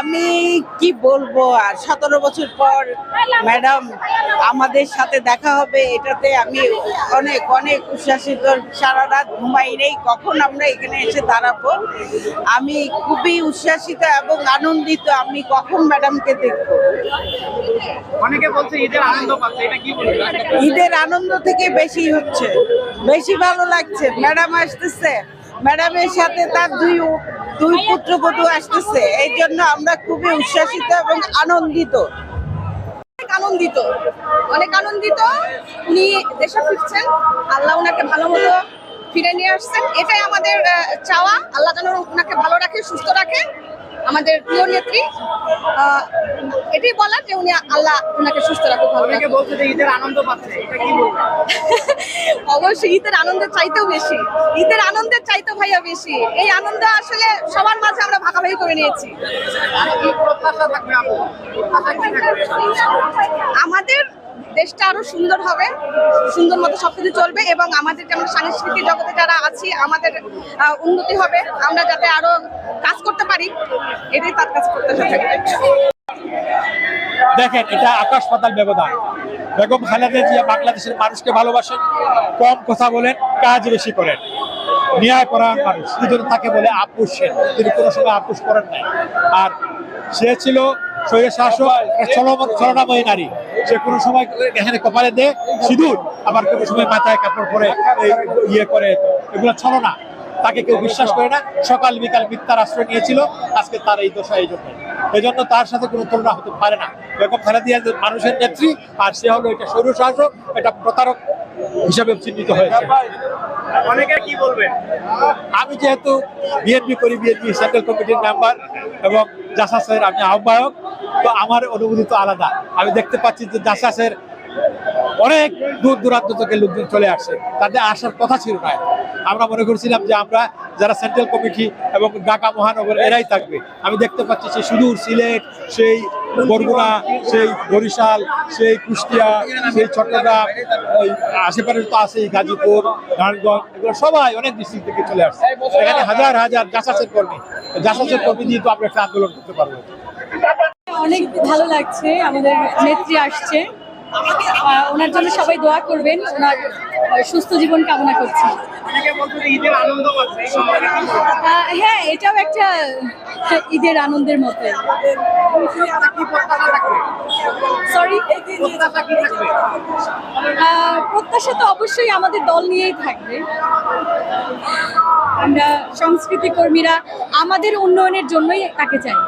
আমি কি বলব আর সতেরো বছর পর ম্যাডাম আমাদের সাথে দেখা হবে এটাতে আমি অনেক অনেক উচ্ছ্বাসিত সারা রাত ঘুমাই নেই কখন আমরা এখানে এসে দাঁড়াবো? আমি খুবই উচ্ছ্বাসিত এবং আনন্দিত আমি কখন ম্যাডামকে দেখব? অনেকে বলছে ঈদের আনন্দ পাচ্ছে এটা কি ঈদের আনন্দ থেকে বেশি হচ্ছে বেশি ভালো লাগছে ম্যাডাম আসতেছে। ম্যাডামের সাথে তার দুই দুই পুত্র কটু আসতেছে। এই জন্য আমরা খুবই উচ্ছ্বাসিত এবং আনন্দিত। আনন্দিত। অনেক আনন্দিত। উনি দেশে ফিরছেন। আল্লাহ ওনাকে ভালো মতো ফিরে নিয়ে আসছেন। এটাই আমাদের চাওয়া। আল্লাহ যেন ওনাকে ভালো রাখে, সুস্থ রাখে। আমাদের প্রিয় নেত্রী এটাই বলার যে উনি আল্লাহ ওনাকে সুস্থ রাখুক অবশ্যই ঈদের আনন্দের চাইতেও বেশি ঈদের আনন্দের চাইতেও ভাইয়া বেশি। এই আনন্দ আসলে সবার মাঝে আমরা ভাগাভাগি করে নিয়েছি। আমাদের দেশটা আরও সুন্দর হবে, সুন্দর মতো সবকিছু চলবে এবং আমাদের যেমন সাংস্কৃতিক জগতে যারা আছি, আমাদের উন্নতি হবে। আমরা যাতে আরও কাজ করতে পারি, এটাই তার কাজ করতে দেখেন, এটা আকাশ পাতাল ব্যবধান। বেগম খালেদা জিয়া বাংলাদেশের মানুষকে ভালোবাসেন, কম কথা বলেন, কাজ বেশি করেন। ন্যায় পরায়ণ মানুষ। এই জন্য তাকে বলে আপুষ সেন। তিনি কোনো সময় আপুষ করেন নাই। আর সে ছিল শাসক চলনাময়ী নারী। সে কোনো সময় এখানে কপালে দেয় সিঁদুর, আবার কোনো সময় মাথায় কাপড় পরে ইয়ে করে। এগুলো ছলনা তাকে কেউ বিশ্বাস করে না। সকাল, বিকাল মিথ্যার আশ্রয় নিয়েছিল। আজকে তার এই দশা এই জন্য। এই জন্য তার সাথে কোনো তুলনা হতে পারে না। বেগম খালেদিয়া মানুষের নেত্রী, আর সে হলো এটা স্বৈর শাসক, এটা প্রতারক হিসাবে চিহ্নিত হয়েছে। অনেকে বলবেন? আমি যেহেতু বিএনপি করি বিএনপি সেন্ট্রাল কমিটির মেম্বার এবং জাসা জাসাসের আমি আহ্বায়ক, তো আমার অনুভূতি তো আলাদা। আমি দেখতে পাচ্ছি যে জাসা জাসাসের অনেক দূর দূরান্ত থেকে লোকজন চলে আসছে তাদের আসার কথা ছিল না। আমরা মনে করছিলাম যে আমরা যারা সেন্ট্রাল কমিটি এবং ঢাকা মহানগর এরাই থাকবে। আমি দেখতে পাচ্ছি সেই সুদূর সিলেট, সেই বরগুনা, সেই বরিশাল, সেই কুষ্টিয়া, সেই চট্টগ্রাম, ওই আশেপাশে তো আছে গাজীপুর, নারায়ণগঞ্জ, এগুলো সবাই অনেক ডিস্ট্রিক্ট থেকে চলে আসছে। এখানে হাজার হাজার জাসাসের কর্মী। জাসাসের কর্মী দিয়ে তো আমরা একটা আন্দোলন করতে পারব। অনেক ভালো লাগছে, আমাদের নেত্রী আসছে। ওনার জন্য সবাই দোয়া করবেন। ওনার সুস্থ জীবন কামনা করছি। হ্যাঁ এটাও একটা ঈদের আনন্দের মতো। সরি প্রত্যাশা তো অবশ্যই আমাদের দল নিয়েই থাকবে। আমরা সংস্কৃতি কর্মীরা আমাদের উন্নয়নের জন্যই তাকে চাই।